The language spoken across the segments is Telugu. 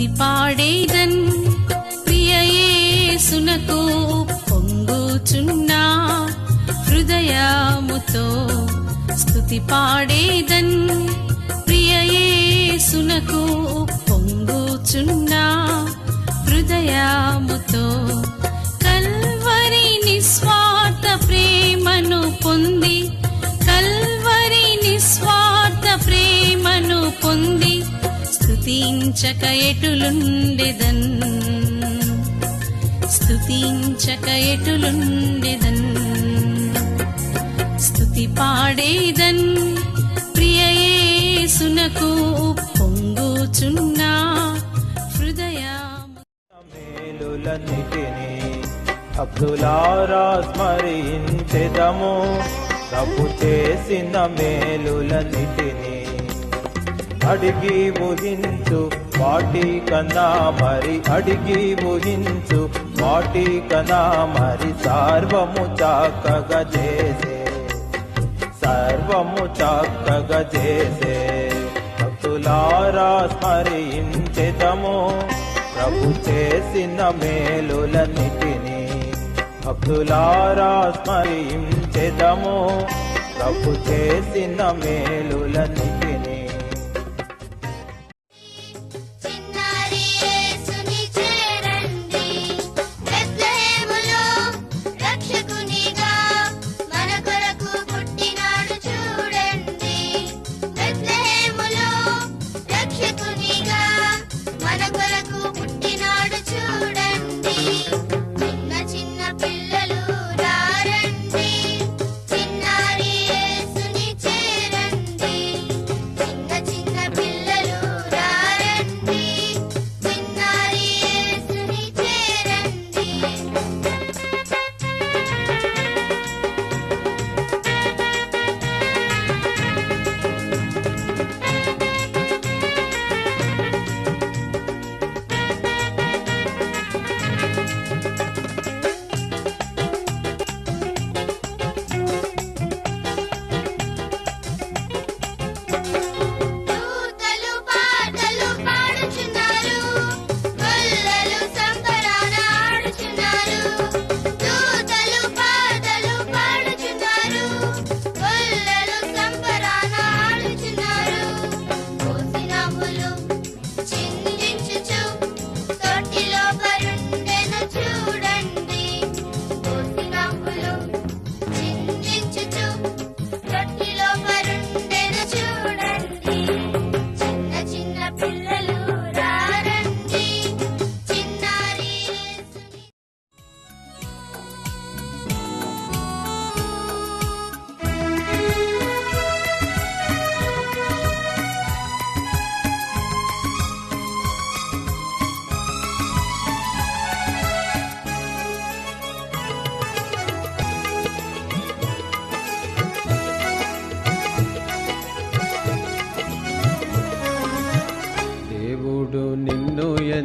స్తుతి పాడేదన్ ప్రియయేసునకు పొంగుచున్నా. హృదయముతో స్తుతి పాడేదన్ ప్రియయేసునకు స్తుతించక ఎటులుండెదన్? స్తుతించక ఎటులుండెదన్? స్తుతి పాడేదన్ ప్రియయేసునకు పొంగుచున్నా హృదయము మేలులన్నిటిని అబ్దులారా స్మరించెదము. ప్రభు చేసిన మేలులన్నిటినీ అడిగి ఊహించు వాటి కన్నా మరి అడిగి ఊహించు వాటి కన్నా మరి సర్వము చక్కగా చేసే సర్వము చక్కగా చేసే భక్తులారా స్మరించెదము. ప్రభు చేసిన మేలులన్నిటిని భక్తులారా స్మరించెదము. ప్రభు చేసిన మేలుల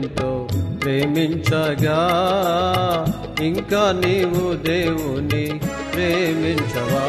ఎంతో ప్రేమించగా ఇంకా నీవు దేవుని ప్రేమించవా?